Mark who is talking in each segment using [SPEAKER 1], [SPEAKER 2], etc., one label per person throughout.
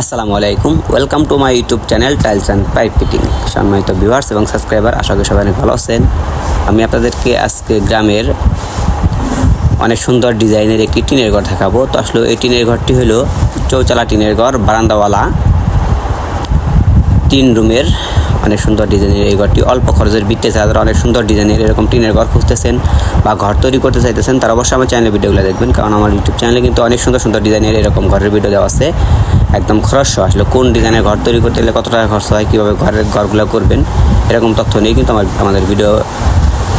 [SPEAKER 1] আসসালামু আলাইকুম। Welcome to my YouTube channel tiles and pipe fitting সম্মানিত ভিউয়ার্স এবং সাবস্ক্রাইবার আশা করি সবাই অনেক ভালো আছেন। আমি আপনাদেরকে আজকে গ্রামের অনেক সুন্দর ডিজাইনের একটি টিনের ঘর দেখাবো। তো আসলে এই টিনের ঘরটি হলো চৌচালা টিনের ঘর, বারান্দাওয়ালা তিন রুমের অনেক সুন্দর ডিজাইনের এই ঘরটি। অল্প খরচের বিটে যারা অনেক সুন্দর ডিজাইনের এরকম টিনের ঘর খুঁজতেছেন বা ঘর তৈরি করতে চাইতেছেন, তারা অবশ্যই আমার চ্যানেলের ভিডিওগুলো দেখবেন। কারণ আমার ইউটিউব চ্যানেলে কিন্তু অনেক সুন্দর সুন্দর ডিজাইনের এরকম ঘরের ভিডিও দেওয়া আছে। একদম খরচ আসলে কোন ডিজাইনের ঘর তৈরি করতে গেলে কত টাকা খরচ হয়, কীভাবে ঘরের ঘরগুলো করবেন, এরকম তথ্য নিয়ে কিন্তু আমার, আমাদের ভিডিও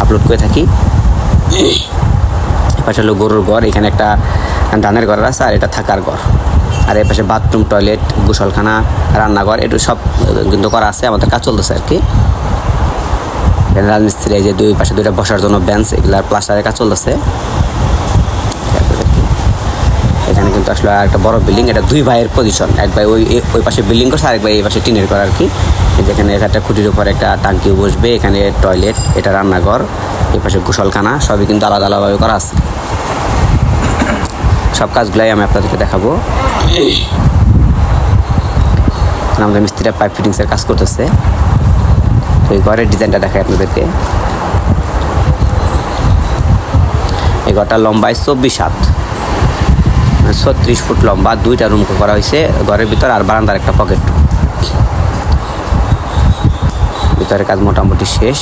[SPEAKER 1] আপলোড করে থাকি। পাশে হলো গরুর ঘর, এখানে একটা ধানের ঘর আছে আর এটা থাকার ঘর। আর এর পাশে বাথরুম টয়লেট গোসলখানা, রান্নাঘর, এটু সব কিন্তু করা আছে, আমাদের কাজ চলতেছে আর কি। রাজমিস্ত্রি এই যে দুই পাশে দুইটা বসার জন্য বেঞ্চ এগুলার প্লাস্টারের কাজ চলতেছে। এখানে কিন্তু আসলে একটা বড় বিল্ডিং এটা দুই ভাইয়ের পজিশন এক ভাই ওই ওই পাশে বিল্ডিং করছে, আরেক ভাই এই পাশে টিনের ঘর আর কি যেখানে একটা খুঁটির উপর একটা টাঙ্কি বসবে, এখানে টয়লেট এটা রান্নাঘর, এই পাশে গোসলখানা, সবই কিন্তু আলাদা আলাদাভাবে করা আছে। সব কাজগুলাই আমি আপনাদেরকে দেখাবো। আমাদের মিস্ত্রিরা পাইপ ফিটিংসের কাজ করতেছে। তো এই ঘরের ডিজাইনটা দেখাই আপনাদেরকে। এই ঘরটা লম্বায় চব্বিশ হাত। ছত্রিশ ফুট লম্বা, দুইটা রুম করা হয়েছে। ঘরের ভিতর আর বারান্দার একটা পকেট ভিতরের কাজ মোটামুটি শেষ।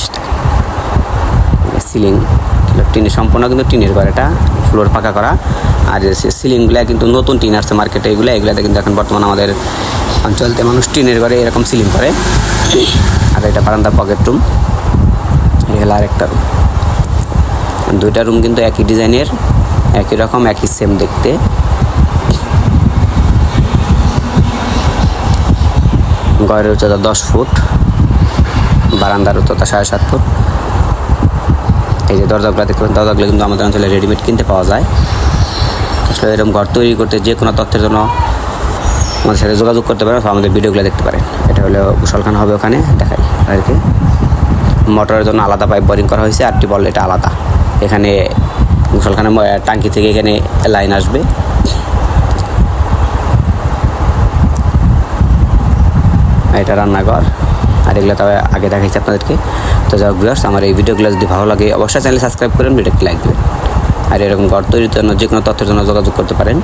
[SPEAKER 1] সিলিং টিনের সম্পূর্ণ কিন্তু টিনের ঘর এটা ফ্লোর পাকা করা। আর সিলিংগুলো কিন্তু নতুন টিন আসছে মার্কেটে এগুলো, এগুলোতে কিন্তু এখন বর্তমানে আমাদের অঞ্চলতে মানুষ টিনের ঘরে এরকম সিলিং করে। আর এটা বারান্দার পকেট রুম এই আর একটা রুম দুইটা রুম কিন্তু একই ডিজাইনের একই রকম, একই সেম দেখতে। ঘরের উচ্চতা দশ ফুট, বারান্দার উচ্চতা সাড়ে সাত ফুট। এই যে দরজাগুলো দেখবেন দরজাগুলো কিন্তু আমাদের অঞ্চলে রেডিমেড কিনতে পাওয়া যায়। আসলে এরকম ঘর তৈরি করতে যে কোনো তথ্যের জন্য আমাদের সাথে যোগাযোগ করতে পারেন অথবা আমাদের ভিডিওগুলো দেখতে পারেন। এটা হলো কুশলখানা হবে ওখানে, দেখাই আর কি মোটরের জন্য আলাদা পাইপ বোরিং করা হয়েছে আর টিউবওয়েল এটা আলাদা। এখানে গোসলখানা টাঙ্কি থেকে এখানে লাইন আসবে। এটা রান্নাঘর। আর এগুলো তবে আগে দেখাইছি আপনাদেরকে। তো যাই হোক viewers, আমার এই ভিডিওগুলো যদি ভালো লাগে অবশ্যই চ্যানেল সাবস্ক্রাইব করেন ভিডিওটি লাইক দেবেন। আর এরকম ঘর তৈরির জন্য যে কোনো তথ্যের জন্য যোগাযোগ করতে পারেন।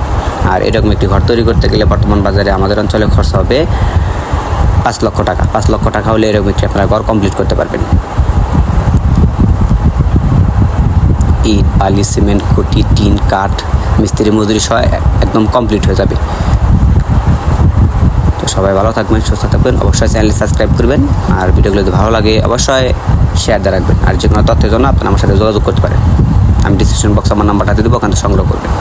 [SPEAKER 1] আর এরকম একটি ঘর তৈরি করতে গেলে বর্তমান বাজারে আমাদের অঞ্চলে খরচ হবে পাঁচ লক্ষ টাকা। পাঁচ লক্ষ টাকা হলে এরকম একটি আপনারা ঘর কমপ্লিট করতে পারবেন। ইট বালি সিমেন্ট খুঁটি টিন কাঠ মিস্ত্রি মজুরি সহ একদম কমপ্লিট হয়ে যাবে। সবাই ভালো থাকবেন, সুস্থ থাকবেন। অবশ্যই চ্যানেলে সাবস্ক্রাইব করবেন। আর ভিডিওগুলো যদি ভালো লাগে, অবশ্যই শেয়ার দিয়ে রাখবেন। আর যে কোনো তথ্যের জন্য আপনারা আমার সাথে যোগাযোগ করতে পারেন। আমি ডিসক্রিপশন বক্স আমার নাম্বারটা দিয়ে দেবো, ওখান সংগ্রহ করবেন।